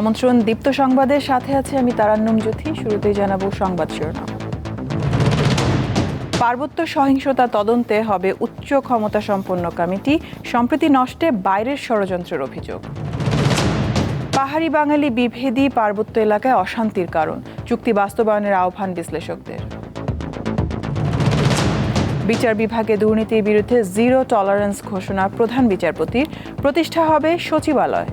আমন্ত্রণ দীপ্ত সংবাদের সাথে আছে আমি তারান্নম জ্যোতি, শুরুতেই জানাব সংবাদ শিরোনাম। পার্বত্য সহিংসতা তদন্তে হবে উচ্চ ক্ষমতা সম্পন্ন কমিটি, সম্প্রতি নষ্টে বাইরের ষড়যন্ত্রের অভিযোগ। পাহাড়ি বাঙালি বিভেদী পার্বত্য এলাকায় অশান্তির কারণ, চুক্তি বাস্তবায়নের আহ্বান বিশ্লেষকদের। বিচার বিভাগে দুর্নীতির বিরুদ্ধে জিরো টলারেন্স ঘোষণা প্রধান বিচারপতির, প্রতিষ্ঠা হবে সচিবালয়।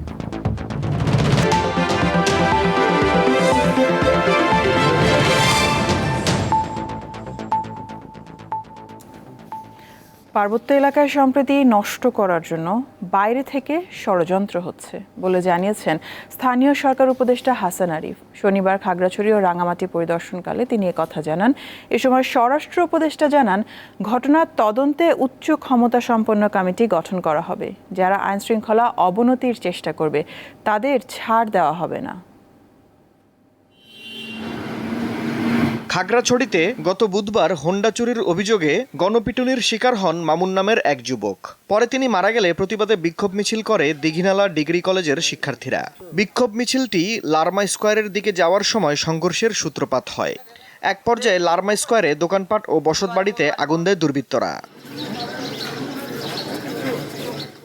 পার্বত্য এলাকায় সম্প্রতি নষ্ট করার জন্য বাইরে থেকে ষড়যন্ত্র হচ্ছে বলে জানিয়েছেন স্থানীয় সরকার উপদেষ্টা হাসান আরিফ। শনিবার খাগড়াছড়ি ও রাঙামাটি পরিদর্শনকালে তিনি কথা জানান। এ সময় স্বরাষ্ট্র উপদেষ্টা জানান ঘটনার তদন্তে উচ্চ ক্ষমতা সম্পন্ন কমিটি গঠন করা হবে। যারা আইনশৃঙ্খলা অবনতির চেষ্টা করবে, তাদের ছাড় দেওয়া হবে না। খাগড়াছড়িতে গত বুধবার হোন্ডা চুরির অভিযোগে গণপিটুনির শিকার হন মামুন নামের এক যুবক। পরে তিনি মারা গেলে প্রতিবাদে বিক্ষোভ মিছিল করে দিঘিনালা ডিগ্রি কলেজের শিক্ষার্থীরা। বিক্ষোভ মিছিলটি লারমা স্কোয়ারের দিকে যাওয়ার সময় সংঘর্ষের সূত্রপাত হয়। এক পর্যায়ে লারমা স্কোয়ারে দোকানপাট ও বসতবাড়িতে আগুন দেয় দুর্বৃত্তরা।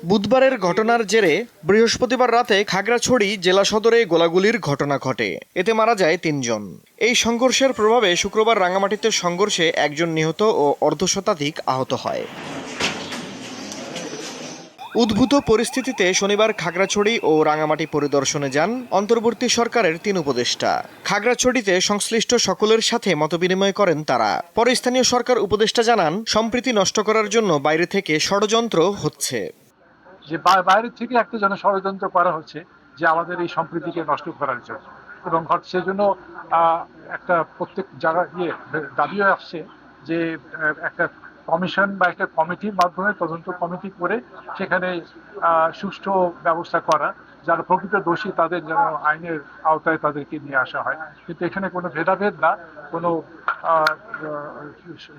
বুধবারের ঘটনার জেরে বৃহস্পতিবার রাতে খাগড়াছড়ি জেলা সদরে গোলাগুলির ঘটনা ঘটে। এতে মারা যায় তিনজন। এই সংঘর্ষের প্রভাবে শুক্রবার রাঙামাটিতে সংঘর্ষে একজন নিহত ও অর্ধশতাধিক আহত হয়। উদ্ভূত পরিস্থিতিতে শনিবার খাগড়াছড়ি ও রাঙামাটি পরিদর্শনে যান অন্তর্বর্তী সরকারের তিন উপদেষ্টা। খাগড়াছড়িতে সংশ্লিষ্ট সকলের সাথে মতবিনিময় করেন তারা। পরে স্থানীয় সরকার উপদেষ্টা জানান, সম্প্রীতি নষ্ট করার জন্য বাইরে থেকে ষড়যন্ত্র হচ্ছে। যে বাইরে থেকে একটা যেন ষড়যন্ত্র করা হচ্ছে যে আমাদের এই সম্প্রীতিকে নষ্ট করার জন্য। এবং সেই সেজন্য আহ, একটা প্রত্যেক জায়গা ইয়ে দাবিও আসছে যে একটা কমিশন বা একটা কমিটির মাধ্যমে তদন্ত কমিটি করে সেখানে সুষ্ঠু ব্যবস্থা করা। যারা প্রকৃত দোষী তাদের যেন আইনের আওতায় তাদেরকে নিয়ে আসা হয়। কিন্তু এখানে কোনো ভেদাভেদ না কোনো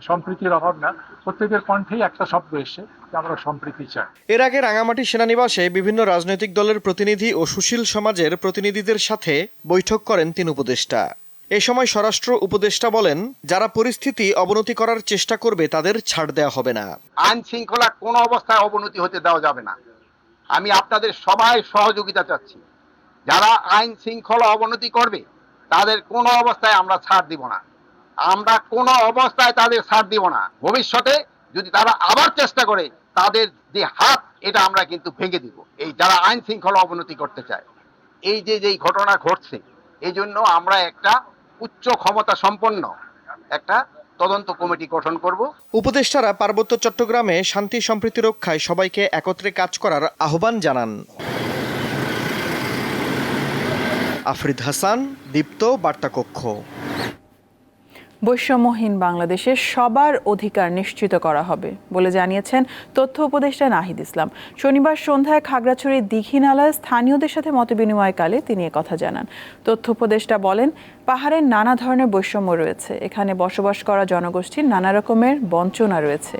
সম্প্রীতির অভাব না। প্রত্যেকের কণ্ঠেই একটা শব্দ এসছে যে আমরা সম্প্রীতি চাই। এর আগে রাঙামাটি সেনানিবাসে বিভিন্ন রাজনৈতিক দলের প্রতিনিধি ও সুশীল সমাজের প্রতিনিধিদের সাথে বৈঠক করেন তিন উপদেষ্টা। এ সময় স্বরাষ্ট্র উপদেষ্টা বলেন যারা পরিস্থিতি অবনতি করার চেষ্টা করবে তাদের ছাড় দেওয়া হবে না। আইন শৃঙ্খলা কোনো অবস্থায় অবনতি হতে দেওয়া যাবে না। আমি আপনাদের সবাই সহযোগিতা চাচ্ছি। যারা আইন শৃঙ্খলা অবনতি করবে, তাদের কোনো অবস্থায় আমরা ছাড় দিব না। আমরা কোনো অবস্থায় তাদের ছাড় দিব না। ভবিষ্যতে যদি তারা আবার চেষ্টা করে, তাদের যে হাত, এটা আমরা কিন্তু ভেঙে দিব। এই যারা আইন শৃঙ্খলা অবনতি করতে চায়। এই যে যেই ঘটনা ঘটছে এই জন্য আমরা একটা উচ্চ ক্ষমতা সম্পন্ন একটা তদন্ত কমিটি গঠন করব। উপদেষ্টারা পার্বত্য চট্টগ্রামে শান্তি সম্প্রীতি রক্ষায় সবাইকে একত্রে কাজ করার আহ্বান জানান। আফরিদ হাসান দীপ্ত বার্তাকক্ষ। বৈষম্যহীন বাংলাদেশে সবার অধিকার নিশ্চিত করা হবে বলে জানিয়েছেন তথ্য উপদেষ্টা নাহিদ ইসলাম। শনিবার সন্ধ্যায় খাগড়াছড়ির দীঘিনালায় স্থানীয়দের সাথে মতবিনিময়কালে তিনি কথা জানান। তথ্য উপদেষ্টা বলেন পাহাড়ের নানা ধরনের বৈষম্য রয়েছে। এখানে বসবাস করা জনগোষ্ঠীর নানা রকমের বঞ্চনা রয়েছে।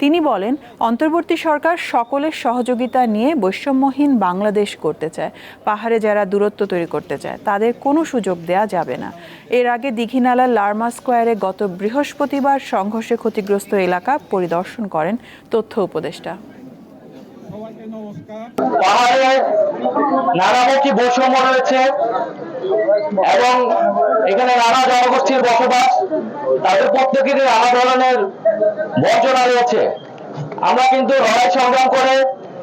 তিনি বলেন, অন্তর্বর্তী সরকার সকলের সহযোগিতা নিয়ে বৈষম্যহীন বাংলাদেশ করতে চায়। পাহাড়ে যারা দূরত্ব তৈরি করতে চায়, তাদের কোনো সুযোগ দেয়া যাবে না। এর আগে দীঘিনালার লার্মা স্কোয়ারে গত বৃহস্পতিবার সংঘর্ষে ক্ষতিগ্রস্ত এলাকা পরিদর্শন করেন তথ্য উপদেষ্টা। পাহাড়ে নানামুখী বৈষম্য রয়েছে। এবং এখানে নানা জনগোষ্ঠীর বসবাস, তাদের প্রত্যেকেরই নানা ধরনের বঞ্চনা রয়েছে। আমরা কিন্তু লড়াই সংগ্রাম করে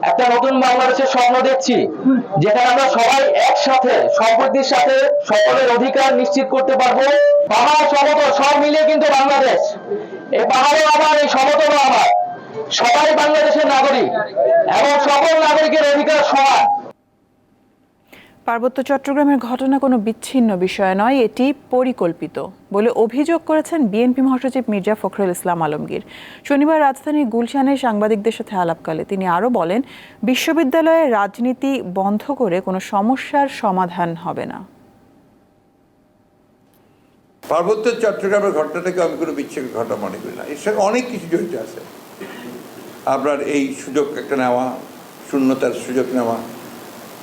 একটা নতুন বাংলাদেশের স্বপ্ন দেখছি, যেখানে আমরা সবাই একসাথে, সম্প্রীতির সাথে সকলের অধিকার নিশ্চিত করতে পারব। পাহাড়, সমতল, সব মিলিয়ে কিন্তু বাংলাদেশ। এই পাহাড়ও আমার এই সমতলও আমার সবাই বাংলাদেশের নাগরিক এবং সকল নাগরিকের অধিকার সমান। পার্বত্য চট্টগ্রামের ঘটনা কোনো বিচ্ছিন্ন বিষয় নয়, এটি পরিকল্পিত বলে অভিযোগ করেছেন বিএনপি মহাসচিব মির্জা ফখরুল ইসলাম আলমগীর। শনিবার রাজধানীর গুলশানে সাংবাদিকদের সাথে আলাপকালে তিনি আরও বলেন বিশ্ববিদ্যালয়ে রাজনীতি বন্ধ করে কোনো সমস্যার সমাধান হবে না। পার্বত্য চট্টগ্রামের ঘটনাটাকে আমি কোনো বিচ্ছেদ ঘটনা মনে করি না। এর সঙ্গে অনেক কিছু জড়িত আছে। আপনার এই সুযোগ একটা নেওয়া, শূন্যতার সুযোগ নেওয়া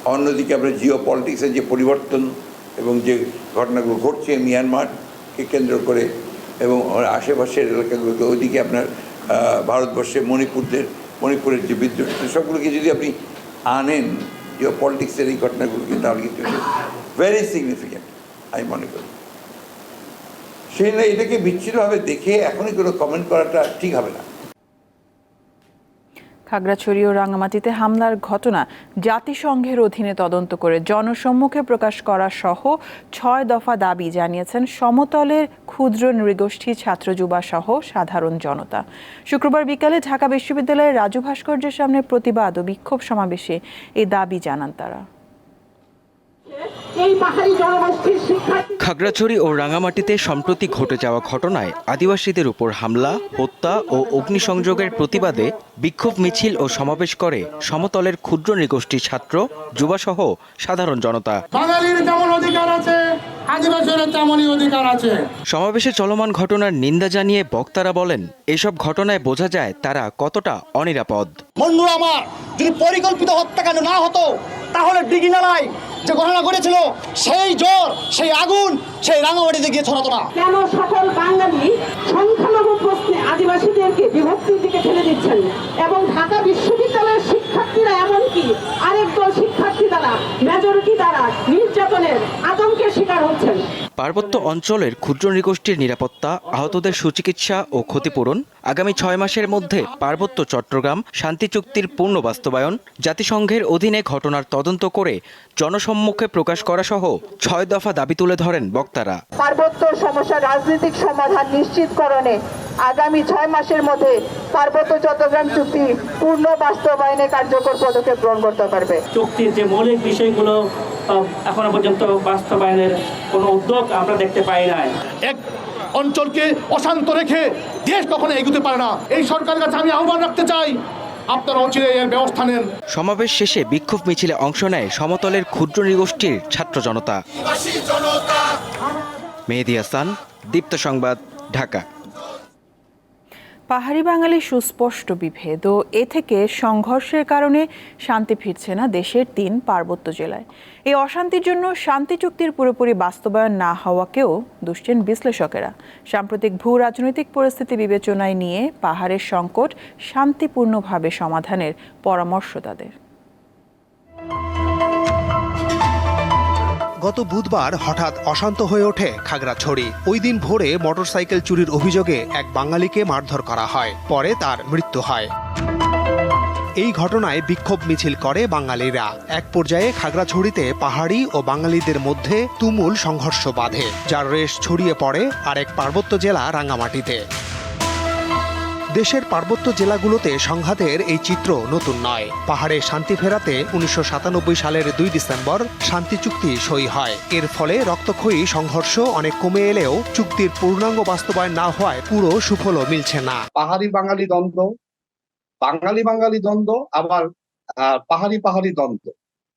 অন্যদিকে আমরা জিও পলিটিক্সের যে পরিবর্তন এবং যে ঘটনাগুলো ঘটছে মিয়ানমারকে কেন্দ্র করে এবং আশেপাশের এলাকাগুলোকে, ওইদিকে আপনার ভারতবর্ষে মণিপুরদের, মণিপুরের যে বিদ্রোহ সবগুলোকে যদি আপনি আনেন জিও পলিটিক্সের এই ঘটনাগুলোকে, তাহলে কিন্তু ভেরি সিগনিফিক্যান্ট আমি মনে করি। সেই জন্য এটাকে বিচ্ছিন্নভাবে দেখে এখনই কোনো কমেন্ট করাটা ঠিক হবে না। খাগড়াছড়ি ও রাঙামাটিতে হামলার ঘটনা জাতিসংঘের অধীনে তদন্ত করে জনসম্মুখে প্রকাশ করা সহ ছয় দফা দাবি জানিয়েছেন সমতলের ক্ষুদ্র নৃগোষ্ঠী ছাত্র যুবা সহ সাধারণ জনতা। শুক্রবার বিকালে ঢাকা বিশ্ববিদ্যালয়ের রাজু ভাস্কর্যের সামনে প্রতিবাদ ও বিক্ষোভ সমাবেশে এই দাবি জানান তারা এই পাহাড়ি জনগোষ্ঠীর শিক্ষার্থী খাগড়াছড়ি ও রাঙামাটিতে সম্প্রতি ঘটে যাওয়া ঘটনায় আদিবাসীদের উপর হামলা হত্যা ও অগ্নিসংযোগের প্রতিবাদে বিক্ষোভ মিছিল ও সমাবেশ করে সমতলের ক্ষুদ্র নৃগোষ্ঠীর ছাত্র যুবাসহ সাধারণ জনতা। বাঙালির যেমন অধিকার আছে অধিকার আছে। সমাবেশে চলমান ঘটনার নিন্দা জানিয়ে বক্তারা বলেন এসব ঘটনায় বোঝা যায় তারা কতটা অনিরাপদ। বন্ধু আমার যদি পরিকল্পিত হত্যাকাণ্ড না হতো তাহলে দিঘিনালায় যে ঘটনা ঘটেছিল, সেই জ্বর, সেই আগুন, সেই রাঙামাটিতে গিয়ে ছড়াতো না। কেন সকল বাঙালি সংখ্যালঘু প্রশ্নে আদিবাসীদেরকে বিভক্তির দিকে ঠেলে দিচ্ছেন? এবং ঢাকা বিশ্ববিদ্যালয়ের শিক্ষার্থীরা এমনকি আরেক দল শিক্ষার্থী দ্বারা মেজরিটি দ্বারা নির্যাতনের আতঙ্কের শিকার হচ্ছেন। পার্বত্য অঞ্চলের ক্ষুদ্র নৃগোষ্ঠীর নিরাপত্তা আহতদের সুচিকিৎসা ও ক্ষতিপূরণ আগামী ছয় মাসের মধ্যে পার্বত্য চট্টগ্রাম শান্তি চুক্তির পূর্ণ বাস্তবায়ন জাতিসংঘের অধীনে ঘটনার তদন্ত করে জনসম্মুখে প্রকাশ করা সহ ছয় দফা দাবি তুলে ধরেন বক্তারা। পার্বত্য সমস্যার রাজনৈতিক সমাধান নিশ্চিতকরণে আগামী ছয় মাসের মধ্যে পার্বত্য চট্টগ্রাম চুক্তি পূর্ণ বাস্তবায়নে কার্যকর পদক্ষেপ গ্রহণ করতে পারবে। চুক্তির যে মৌলিক বিষয়গুলো এখনও পর্যন্ত বাস্তবায়নের কোনো উদ্যোগ আমরা দেখতে পাই না এক অঞ্চলকে অশান্ত রেখে দেশ কখনো এগুতে পারে না। এই সরকারের কাছে আমি আহ্বান রাখতে চাই আপনারা অচিরে এর ব্যবস্থা নেন। সমাবেশ শেষে বিক্ষোভ মিছিলে অংশ নেয় সমতলের ক্ষুদ্র নৃগোষ্ঠীর ছাত্র জনতা। মেহেদি হাসান দীপ্ত সংবাদ ঢাকা। পাহাড়ি বাঙালি সুস্পষ্ট বিভেদ ও এ থেকে সংঘর্ষের কারণে শান্তি ফিরছে না দেশের তিন পার্বত্য জেলায়। এই অশান্তির জন্য শান্তি চুক্তির পুরোপুরি বাস্তবায়ন না হওয়াকেও দুশ্চেন বিশ্লেষকেরা। সাম্প্রতিক ভূ রাজনৈতিক পরিস্থিতি বিবেচনায় নিয়ে পাহাড়ের সংকট শান্তিপূর্ণভাবে সমাধানের পরামর্শ তাদের। গত বুধবার হঠাৎ অশান্ত হয়ে ওঠে খাগড়াছড়ি। ওই দিন ভোরে মোটরসাইকেল চুরির অভিযোগে এক বাঙালিকে মারধর করা হয়। পরে তার মৃত্যু হয়। এই ঘটনায় বিক্ষোভ মিছিল করে বাঙালিরা। এক পর্যায়ে খাগড়াছড়িতে পাহাড়ি ও বাঙালিদের মধ্যে তুমুল সংঘর্ষ বাঁধে, যার রেশ ছড়িয়ে পড়ে আরেক পার্বত্য জেলা রাঙ্গামাটিতে। দেশের পার্বত্য জেলাগুলোতে সংঘাতের এই চিত্র নতুন নয়। পাহাড়ে শান্তি ফেরাতে উনিশশো সাতানব্বই সালের দুই ডিসেম্বর শান্তি চুক্তি সই হয়। এর ফলে রক্তক্ষয়ী সংঘর্ষ অনেক কমে এলেও চুক্তির পূর্ণাঙ্গ বাস্তবায়ন না হওয়ায় পুরো সুফলও মিলছে না। পাহাড়ি বাঙালি দ্বন্দ্ব, বাঙালি বাঙালি দ্বন্দ্ব, আবার পাহাড়ি পাহাড়ি দ্বন্দ্ব।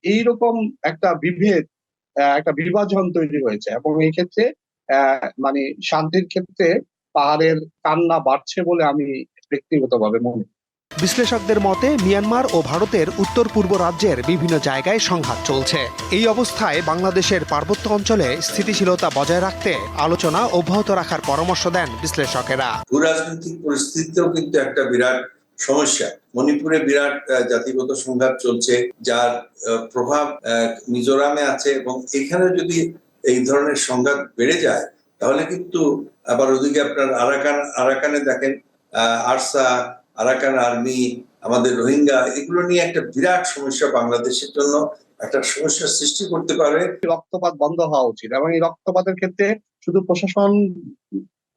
এইরকম একটা বিভেদ একটা বিভাজন তৈরি হয়েছে এবং এই ক্ষেত্রে মানে শান্তির ক্ষেত্রে পাহাড়ের কান্না বাড়ছে বলে আমি ব্যক্তিগতভাবে মনে বিশ্লেষকদের মতে মিয়ানমার ও ভারতের উত্তর পূর্ব রাজ্যের বিভিন্ন জায়গায় সংঘাত চলছে। এই অবস্থায় বাংলাদেশের পার্বত্য অঞ্চলে স্থিতিশীলতা বজায় রাখতে আলোচনা অব্যাহত রাখার পরামর্শ দেন বিশ্লেষকেরা। ভূ রাজনৈতিক পরিস্থিতিতেও কিন্তু একটা বিরাট সমস্যা। মণিপুরে বিরাট জাতিগত সংঘাত চলছে যার আহ, প্রভাব আহ, মিজোরামে আছে এবং এখানে যদি এই ধরনের সংঘাত বেড়ে যায় তাহলে কিন্তু আবার ওদিকে আপনার আরাকান, আরাকানে দেখেন আরসা, আরাকান আর্মি, আমাদের রোহিঙ্গা, এগুলো নিয়ে একটা বিরাট সমস্যা বাংলাদেশের জন্য, একটা সমস্যার সৃষ্টি করতে পারে। রক্তপাত বন্ধ হওয়া উচিত এবং এই রক্তপাতের ক্ষেত্রে শুধু প্রশাসন,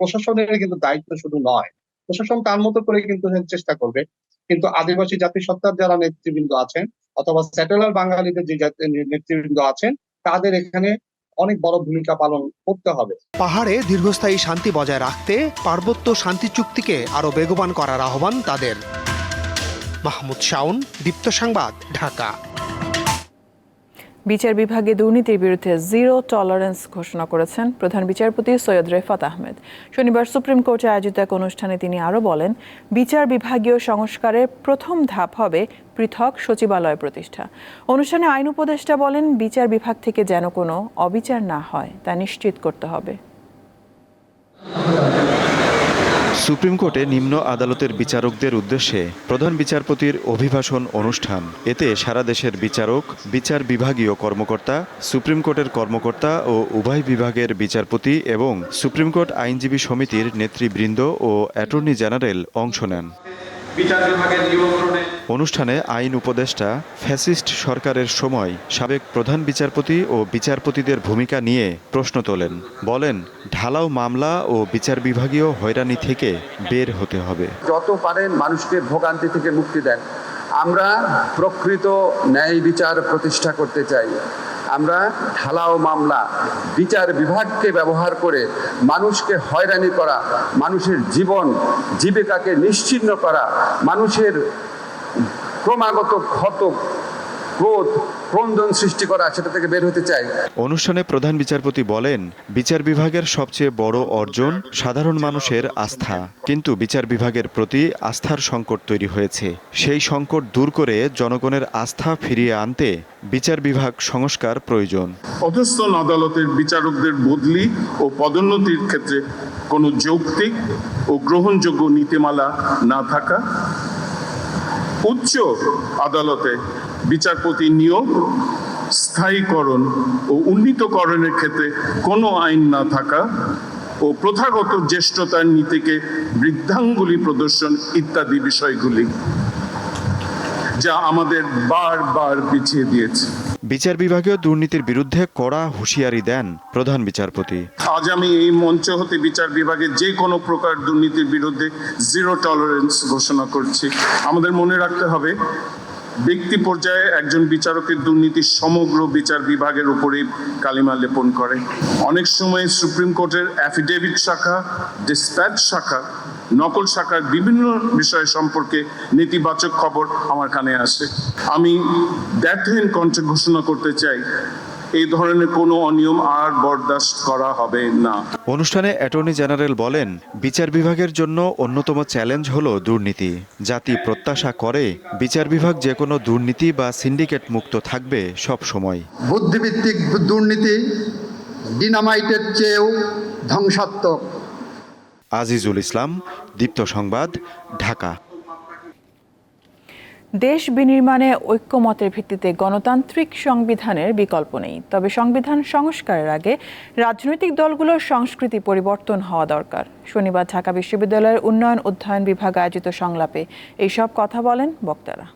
প্রশাসনের কিন্তু দায়িত্ব শুধু নয়, প্রশাসন তার মতো করে কিন্তু চেষ্টা করবে। কিন্তু আদিবাসী জাতিসত্তার যারা নেতৃবৃন্দ আছেন, অথবা স্যাটেলার বাঙালিদের যে নেতৃবৃন্দ আছেন, তাদের এখানে অনেক বড় ভূমিকা পালন করতে হবে। পাহাড়ে দীর্ঘস্থায়ী শান্তি বজায় রাখতে পার্বত্য শান্তি চুক্তিকে আরও বেগবান করার আহ্বান তাদের। মাহমুদ শাওন, দীপ্ত সংবাদ, ঢাকা। বিচার বিভাগে দুর্নীতির বিরুদ্ধে জিরো টলারেন্স ঘোষণা করেছেন প্রধান বিচারপতি সৈয়দ রেফাত আহমেদ। শনিবার সুপ্রিম কোর্টে আয়োজিত এক অনুষ্ঠানে তিনি আরও বলেন, বিচার বিভাগীয় সংস্কারের প্রথম ধাপ হবে পৃথক সচিবালয় প্রতিষ্ঠা। অনুষ্ঠানে আইন উপদেষ্টা বলেন, বিচার বিভাগ থেকে যেন কোনো অবিচার না হয়, তা নিশ্চিত করতে হবে। সুপ্রিম কোর্টে নিম্ন আদালতের বিচারকদের উদ্দেশ্যে প্রধান বিচারপতির অভিভাষণ অনুষ্ঠান। এতে সারা দেশের বিচারক, বিচার বিভাগীয় কর্মকর্তা, সুপ্রিম কোর্টের কর্মকর্তা ও উভয় বিভাগের বিচারপতি এবং সুপ্রিম কোর্ট আইনজীবী সমিতির নেতৃবৃন্দ ও অ্যাটর্নি জেনারেল অংশ নেন। অনুষ্ঠানে আইন উপদেষ্টা ফ্যাসিস্ট সরকারের সময় সাবেক প্রধান বিচারপতি ও বিচারপতিদের ভূমিকা নিয়ে প্রশ্ন তোলেন। বলেন ঢালাও মামলা ও বিচার বিভাগীয় হয়রানি থেকে বের হতে হবে। যত পারেন মানুষকে ভোগান্তি থেকে মুক্তি দেন। আমরা প্রকৃত ন্যায় বিচার প্রতিষ্ঠা করতে চাই। আমরা ঢালাও মামলা, বিচার বিভাগকে ব্যবহার করে মানুষকে হয়রানি করা, মানুষের জীবন, জীবিকাকে নিশ্চিন্ন করা, মানুষের ক্রমাগত ক্ষত, ক্রোধ ক্রন্দন সৃষ্টি করা সেটা থেকে বের হতে চাই। অনুষ্ঠানে প্রধান বিচারপতি বলেন বিচার বিভাগের সবচেয়ে বড় অর্জন সাধারণ মানুষের আস্থা। কিন্তু বিচার বিভাগের প্রতি আস্থার সংকট তৈরি হয়েছে। সেই সংকট দূর করে জনগণের আস্থা ফিরিয়ে আনতে বিচার বিভাগ সংস্কার প্রয়োজন। অধস্থন আদালতের বিচারকদের বদলি ও পদোন্নতির ক্ষেত্রে কোনো যৌক্তিক ও গ্রহণযোগ্য নীতিমালা না থাকা উচ্চ আদালতে বিচারপতি নিয়োগ স্থায়ীকরণ ও উন্নীতকরণের ক্ষেত্রে কোনো আইন না থাকা ও প্রথাগত জ্যেষ্ঠতার নীতিকে বৃদ্ধাঙ্গুলি প্রদর্শন ইত্যাদি বিষয়গুলি যা আমাদের বারবার পিছিয়ে দিয়েছে। বিচার বিভাগীয় দুর্নীতির বিরুদ্ধে কড়া হুঁশিয়ারি দেন প্রধান বিচারপতি। আজ আমি এই মঞ্চ হতে বিচার বিভাগে যে কোনো প্রকার দুর্নীতির বিরুদ্ধে জিরো টলারেন্স ঘোষণা করছি। আমাদের মনে রাখতে হবে ব্যক্তি পর্যায়ে একজন বিচারকের দুর্নীতি সমগ্র বিচার বিভাগের উপরেই কালিমা লেপন করে। অনেক সময় সুপ্রিম কোর্টের অ্যাফিডেভিট শাখা ডিসপ্যাচ শাখা, নকল শাখার বিভিন্ন বিষয় সম্পর্কে নেতিবাচক খবর আমার কানে আসে। আমি ব্যর্থহীন কণ্ঠে ঘোষণা করতে চাই এই ধরনের কোনো অনিয়ম আর বরদাস্ত করা হবে না। অনুষ্ঠানে অ্যাটর্নি জেনারেল বলেন বিচার বিভাগের জন্য অন্যতম চ্যালেঞ্জ হলো দুর্নীতি। জাতি প্রত্যাশা করে বিচার বিভাগ যে কোনো দুর্নীতি বা সিন্ডিকেট মুক্ত থাকবে সব সময়। বুদ্ধিভিত্তিক দুর্নীতি ডিনামাইটের চেয়েও ধ্বংসাত্মক। আজিজুল ইসলাম দীপ্ত সংবাদ ঢাকা। দেশ বিনির্মাণে ঐক্যমতের ভিত্তিতে গণতান্ত্রিক সংবিধানের বিকল্প নেই। তবে সংবিধান সংস্কারের আগে রাজনৈতিক দলগুলোর সংস্কৃতি পরিবর্তন হওয়া দরকার। শনিবার ঢাকা বিশ্ববিদ্যালয়ের উন্নয়ন অধ্যয়ন বিভাগ আয়োজিত সংলাপে এইসব কথা বলেন বক্তারা।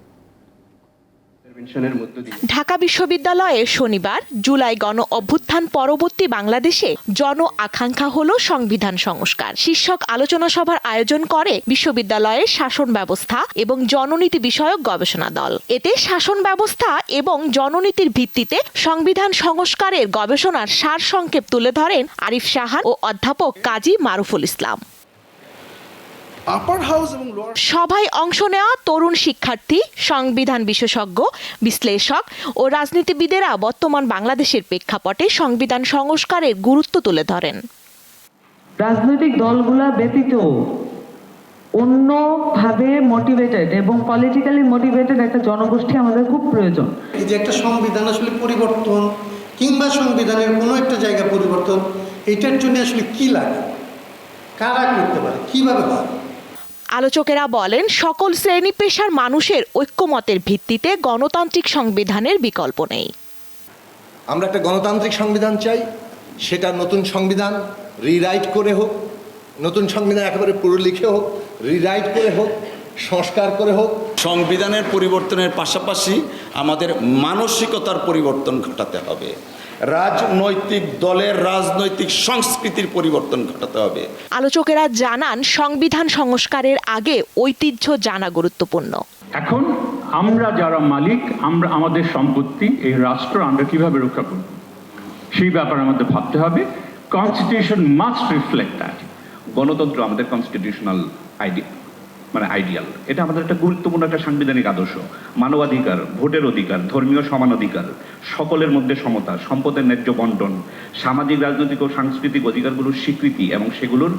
ঢাকা বিশ্ববিদ্যালয়ে শনিবার, জুলাই গণ অভ্যুত্থান পরবর্তী বাংলাদেশে জন আকাঙ্ক্ষা হল সংবিধান সংস্কার। শীর্ষক আলোচনা সভার আয়োজন করে বিশ্ববিদ্যালয়ের শাসন ব্যবস্থা এবং জননীতি বিষয়ক গবেষণা দল। এতে শাসন ব্যবস্থা এবং জননীতির ভিত্তিতে সংবিধান সংস্কারের গবেষণার সার সংক্ষেপ তুলে ধরেন আরিফ সাহান ও অধ্যাপক কাজী মারুফুল ইসলাম। সভায় অংশ নেওয়া তরুণ শিক্ষার্থী সংবিধান বিশেষজ্ঞ বিশ্লেষক ও রাজনীতিবিদেরা বর্তমান বাংলাদেশের প্রেক্ষাপটে সংবিধান সংস্কারের গুরুত্ব তুলে ধরেন। রাজনৈতিক দলগুলা ব্যতীত অন্যভাবে মোটিভেটেড এবং পলিটিক্যালি মোটিভেটেড একটা জনগোষ্ঠী আমাদের খুব প্রয়োজন। এই যে একটা সংবিধান আসলে পরিবর্তন কিংবা সংবিধানের কোনো একটা জায়গা পরিবর্তন এটার জন্য আসলে কি লাগে? কারা করতে পারে? কীভাবে হয়? আলোচকেরা বলেন সকল শ্রেণি পেশার মানুষের ঐক্যমতের ভিত্তিতে গণতান্ত্রিক সংবিধানের বিকল্প নেই। আমরা একটা গণতান্ত্রিক সংবিধান চাই সেটা নতুন সংবিধান রিরাইট করে হোক নতুন সংবিধান একেবারে পুরো লিখে হোক রিরাইট করে হোক সংস্কার করে হোক। সংবিধানের পরিবর্তনের পাশাপাশি আমাদের মানসিকতার পরিবর্তন ঘটাতে হবে। রাজনৈতিক দলের রাজনৈতিক সংস্কৃতির পরিবর্তন ঘটাতে হবে। আলোচকেরা জানান সংবিধান সংস্কারের আগে ঐতিহ্য জানা গুরুত্বপূর্ণ। এখন আমরা যারা মালিক আমরা আমাদের সম্পত্তি এই রাষ্ট্র আমরা কীভাবে রক্ষা করব? সেই ব্যাপারে আমাদের ভাবতে হবে। কনস্টিটিউশন মাস্ট রিফ্লেক্ট দ্যাট গণতন্ত্র আমাদের কনস্টিটিউশনাল আইডিয়া মানে আইডিয়াল এটা আমাদের একটা গুরুত্বপূর্ণ একটা সাংবিধানিক আদর্শ। মানবাধিকার ভোটের অধিকার ধর্মীয় সমান অধিকার সকলের মধ্যে সমতা সম্পদের ন্যায্য বন্টন সামাজিক রাজনৈতিক ও সাংস্কৃতিক অধিকারগুলোর স্বীকৃতি এবং সেগুলোর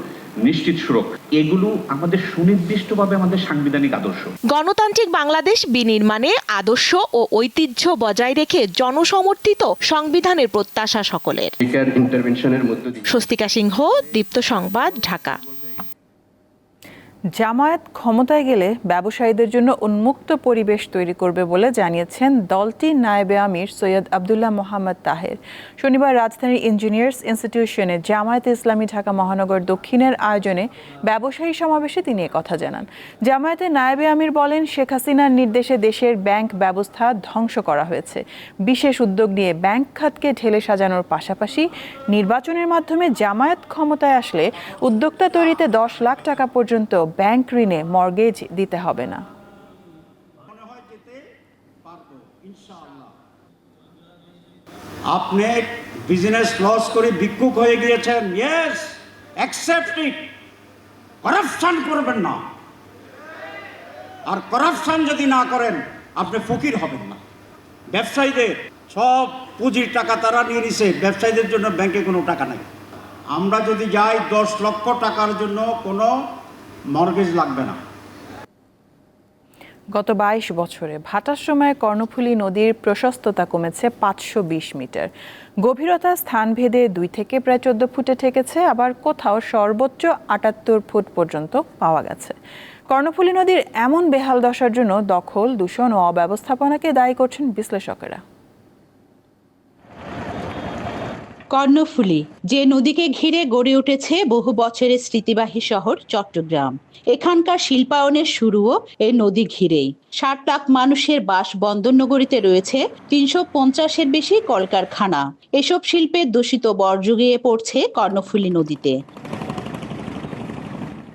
নিশ্চিত সুরক্ষা। এগুলো আমাদের সুনির্দিষ্টভাবে আমাদের সাংবিধানিক আদর্শ। গণতান্ত্রিক বাংলাদেশ বিনির্মাণে আদর্শ ও ঐতিহ্য বজায় রেখে জনসমর্থিত সংবিধানের প্রত্যাশা সকলের। স্বস্তিকা সিংহ দীপ্ত সংবাদ ঢাকা। জামায়াত ক্ষমতায় গেলে ব্যবসায়ীদের জন্য উন্মুক্ত পরিবেশ তৈরি করবে বলে জানিয়েছেন দলটি নায়েবে আমির সৈয়দ আবদুল্লাহ মোহাম্মদ তাহের। শনিবার রাজধানীর ইঞ্জিনিয়ার্স ইনস্টিটিউশনে জামায়াতে ইসলামী ঢাকা মহানগর দক্ষিণের আয়োজনে ব্যবসায়ী সমাবেশে তিনি কথা জানান। জামায়াতের নায়েবে আমির বলেন, শেখ হাসিনার নির্দেশে দেশের ব্যাংক ব্যবস্থা ধ্বংস করা হয়েছে। বিশেষ উদ্যোগ নিয়ে ব্যাংক খাতকে ঢেলে সাজানোর পাশাপাশি নির্বাচনের মাধ্যমে জামায়াত ক্ষমতায় আসলে উদ্যোক্তা তৈরিতে দশ লাখ টাকা পর্যন্ত ব্যাংক ঋণে মর্গেজ দিতে হবে না। আপনি বিজনেস লস করে ভিক্ষুক হয়ে গিয়েছেন। ইয়েস অ্যাকসেপ্ট ইট করাপশন করবেন না। আর করাপশন যদি না করেন, আপনি ফকির হবেন না। ব্যবসায়ীদের সব পুঁজির টাকা তারা নিয়ে নিছে। ব্যবসায়ীদের জন্য ব্যাংকে কোনো টাকা নাই। আমরা যদি যাই দশ লক্ষ টাকার জন্য কোনো মর্গেজ লাগবে না। গত বাইশ বছরে ভাটার সময় কর্ণফুলী নদীর প্রশস্ততা কমেছে পাঁচশো বিশ মিটার। গভীরতা, স্থানভেদে দুই থেকে প্রায় চোদ্দ ফুটে ঠেকেছে, আবার কোথাও সর্বোচ্চ আটাত্তর ফুট পর্যন্ত পাওয়া গেছে। কর্ণফুলী নদীর এমন বেহাল দশার জন্য দখল, দূষণ ও অব্যবস্থাপনাকে দায়ী করছেন বিশ্লেষকেরা। কর্ণফুলী, যে নদীকে ঘিরে গড়ে উঠেছে বহু বছরের স্মৃতিবাহী শহর চট্টগ্রাম। এখানকার শিল্পায়নের শুরুও এই নদী ঘিরেই। ষাট লাখ মানুষের বাস বন্দর নগরীতে রয়েছে তিনশো পঞ্চাশের বেশি কলকারখানা। এসব শিল্পের দূষিত বর্জ্য পড়ছে কর্ণফুলী নদীতে।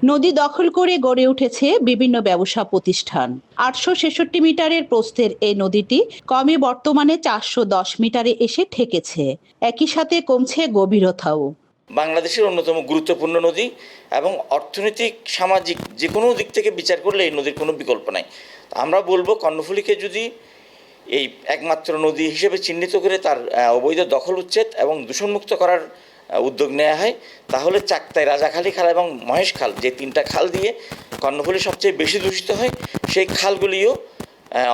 নদী দখল করে গড়ে উঠেছে বিভিন্ন ব্যবসা প্রতিষ্ঠান। আটশো ছেষট্টি মিটারের প্রস্থের এই নদীটি কমে বর্তমানে চারশো দশ মিটারে এসে ঠেকেছে। একই সাথে কমছে গভীরতাও। বাংলাদেশের অন্যতম গুরুত্বপূর্ণ নদী এবং অর্থনৈতিক, সামাজিক যে কোনো দিক থেকে বিচার করলে এই নদীর কোনো বিকল্প নাই। আমরা বলব কর্ণফুলীকে যদি এই একমাত্র নদী হিসেবে চিহ্নিত করে তার অবৈধ দখল উচ্ছেদ এবং দূষণমুক্ত করার উদ্যোগ নেওয়া হয়, তাহলে চাকতায় রাজাখালী খাল এবং মহেশ খাল, যে তিনটা খাল দিয়ে কর্ণফুলী সবচেয়ে বেশি দূষিত হয়, সেই খালগুলিও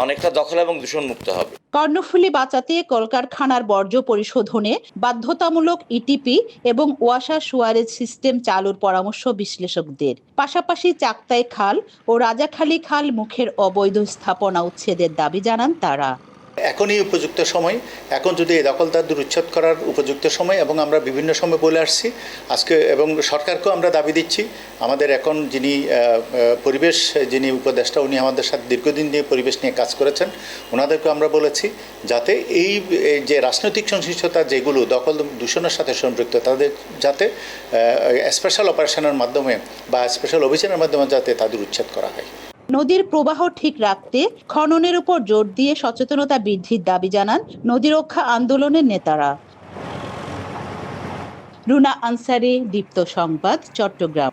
অনেকটা দখল এবং দূষণমুক্ত হবে। কর্ণফুলী বাঁচাতে কলকারখানার বর্জ্য পরিশোধনে বাধ্যতামূলক ইটিপি এবং ওয়াসার সুয়ারেজ সিস্টেম চালুর পরামর্শ বিশ্লেষকদের। পাশাপাশি চাকতাই খাল ও রাজাখালী খাল মুখের অবৈধ স্থাপনা উচ্ছেদের দাবি জানান তারা। এখনই উপযুক্ত সময়। এখন যদি এই দখলদারদের উচ্ছেদ করার উপযুক্ত সময় এবং আমরা বিভিন্ন সময় বলে আসছি, আজকে এবং সরকারকেও আমরা দাবি দিচ্ছি, আমাদের এখন যিনি পরিবেশ যিনি উপদেষ্টা, উনি আমাদের সাথে দীর্ঘদিন দিয়ে পরিবেশ নিয়ে কাজ করেছেন ওনাদেরকে আমরা বলেছি যাতে এই যে রাজনৈতিক সংশ্লিষ্টতা যেগুলো দখল দূষণের সাথে সম্পৃক্ত, তাদের যাতে স্পেশাল অপারেশনের মাধ্যমে বা স্পেশাল অভিযানের মাধ্যমে যাতে তাদের উচ্ছেদ করা হয়। নদীর প্রবাহ ঠিক রাখতে খননের উপর জোর দিয়ে সচেতনতা বৃদ্ধির দাবি জানান নদী রক্ষা আন্দোলনের নেতারা। রুনা আনসারি, দীপ্ত সংবাদ, চট্টগ্রাম।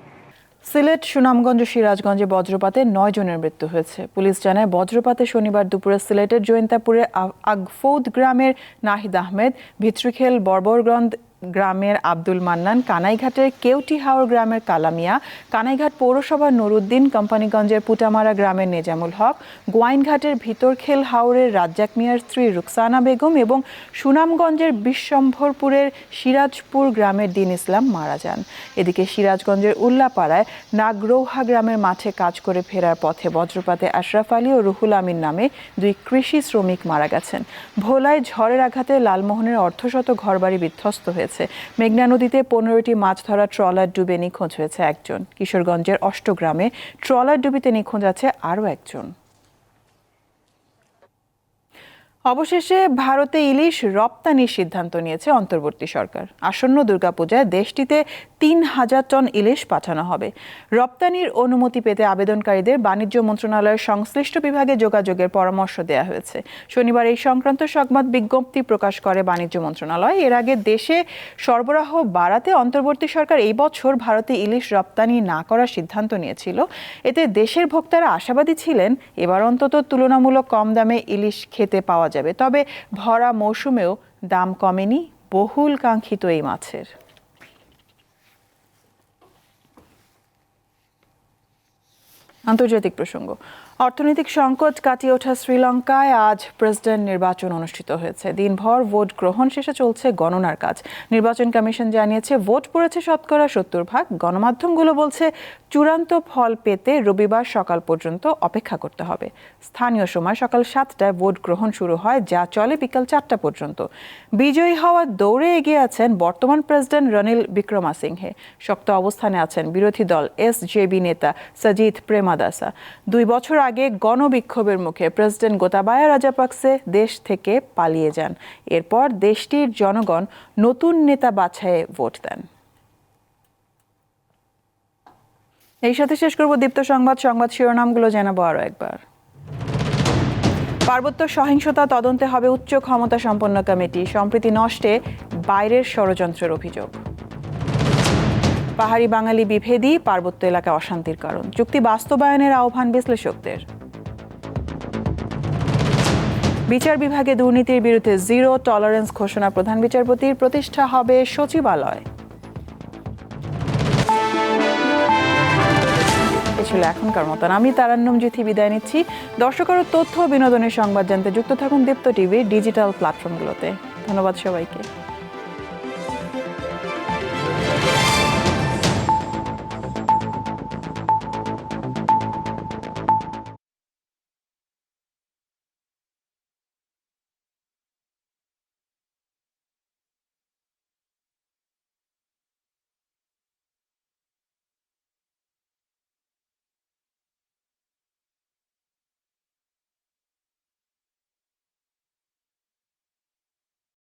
সিলেট, সুনামগঞ্জ সিরাজগঞ্জে বজ্রপাতে নয় জনের মৃত্যু হয়েছে। পুলিশ জানায়, বজ্রপাতে শনিবার দুপুরে সিলেটের জৈন্তাপুরের আগফৌদ গ্রামের নাহিদ আহমেদ, ভিত্রিখেল বর্বরগঞ্জ গ্রামের আব্দুল মান্নান, কানাইঘাটের কেউটি হাওর গ্রামের কালামিয়া, কানাইঘাট পৌরসভার নুরুদ্দিন, কোম্পানিগঞ্জের পুটামারা গ্রামের নেজামুল হক, গোয়াইনঘাটের ভিতরখেল হাওরের রাজ্জাক মিয়ার স্ত্রী রুকসানা বেগম এবং সুনামগঞ্জের বিশ্বম্ভরপুরের সিরাজপুর গ্রামের দিন ইসলাম মারা যান। এদিকে সিরাজগঞ্জের উল্লাপাড়ায় নাগরৌহা গ্রামের মাঠে কাজ করে ফেরার পথে বজ্রপাতে আশরাফ আলী ও রুহুল আমিন নামে দুই কৃষি শ্রমিক মারা গেছেন। ভোলায় ঝড়ের আঘাতে লালমোহনের অর্ধশত ঘরবাড়ি বিধ্বস্ত হয়েছে। মেঘনা নদীতে পনেরোটি মাছ ধরা ট্রলার ডুবে নিখোঁজ হয়েছে একজন। কিশোরগঞ্জের অষ্টগ্রামে ট্রলার ডুবিতে নিখোঁজ আছে আরও একজন। অবশেষে ভারতে ইলিশ রপ্তানির সিদ্ধান্ত নিয়েছে অন্তর্বর্তী সরকার। আসন্ন দুর্গাপূজায় দেশটিতে তিন হাজার টন ইলিশ পাঠানো হবে। রপ্তানির অনুমতি পেতে আবেদনকারীদের বাণিজ্য মন্ত্রণালয়ের সংশ্লিষ্ট বিভাগে যোগাযোগের পরামর্শ দেওয়া হয়েছে। শনিবার এই সংক্রান্ত সংবাদ বিজ্ঞপ্তি প্রকাশ করে বাণিজ্য মন্ত্রণালয়। এর আগে দেশে সরবরাহ বাড়াতে অন্তর্বর্তী সরকার এই বছর ভারতে ইলিশ রপ্তানি না করার সিদ্ধান্ত নিয়েছিল। এতে দেশের ভোক্তারা আশাবাদী ছিলেন, এবার অন্তত তুলনামূলক কম দামে ইলিশ খেতে পাওয়া যাবে। তবে ভরা মৌসুমেও দাম কমেনি বহুল কাঙ্ক্ষিত এই মাছের। আন্তর্জাতিক প্রসঙ্গ। অর্থনৈতিক সংকট কাটিয়ে ওঠা শ্রীলঙ্কায় আজ প্রেসিডেন্ট নির্বাচন অনুষ্ঠিত হয়েছে। দিনভর ভোট গ্রহণ শেষে চলছে গণনার কাজ। নির্বাচন কমিশন জানিয়েছে, ভোট পড়েছে শতকরা সত্তর ভাগ। গণমাধ্যমগুলো বলছে, চূড়ান্ত ফল পেতে রবিবার সকাল পর্যন্ত অপেক্ষা করতে হবে। স্থানীয় সময় সকাল সাতটায় ভোট গ্রহণ শুরু হয়, যা চলে বিকাল চারটা পর্যন্ত। বিজয়ী হওয়ার দৌড়ে এগিয়ে আছেন বর্তমান প্রেসিডেন্ট রনিল বিক্রমাসিংহে। শক্ত অবস্থানে আছেন বিরোধী দল এস জেবি নেতা সজিত প্রেমাদাসা। দুই বছর আগে গণবিক্ষোভের মুখে প্রেসিডেন্ট গোতাবায়া রাজাপাকসে দেশ থেকে পালিয়ে যান। এরপর দেশটির জনগণ নতুন নেতা বাছাইয়ে ভোট দেন। এই সাথে শেষ করব দীপ্ত সংবাদ। সংবাদ শিরোনামগুলো জানাব আরও একবার। পার্বত্য সহিংসতা তদন্তে হবে উচ্চ ক্ষমতা সম্পন্ন কমিটি, সম্প্রীতি নষ্টে বাইরের ষড়যন্ত্রের অভিযোগ। পাহাড়ি বাঙালি বিভেদই পার্বত্য এলাকায় অশান্তির কারণ। চুক্তি বাস্তবায়নের আহ্বান বিশ্লেষকদের। বিচার বিভাগে দুর্নীতির বিরুদ্ধে জিরো টলারেন্স ঘোষণা প্রধান বিচারপতির প্রতিষ্ঠা হবে সচিবালয়। ছিল এখনকার মতন। আমি তারান্নম জ্যোতি বিদায় নিচ্ছি। দর্শক আরও তথ্য বিনোদনের সংবাদ জানতে যুক্ত থাকুন দীপ্ত টিভির ডিজিটাল প্ল্যাটফর্মগুলোতে। ধন্যবাদ সবাইকে।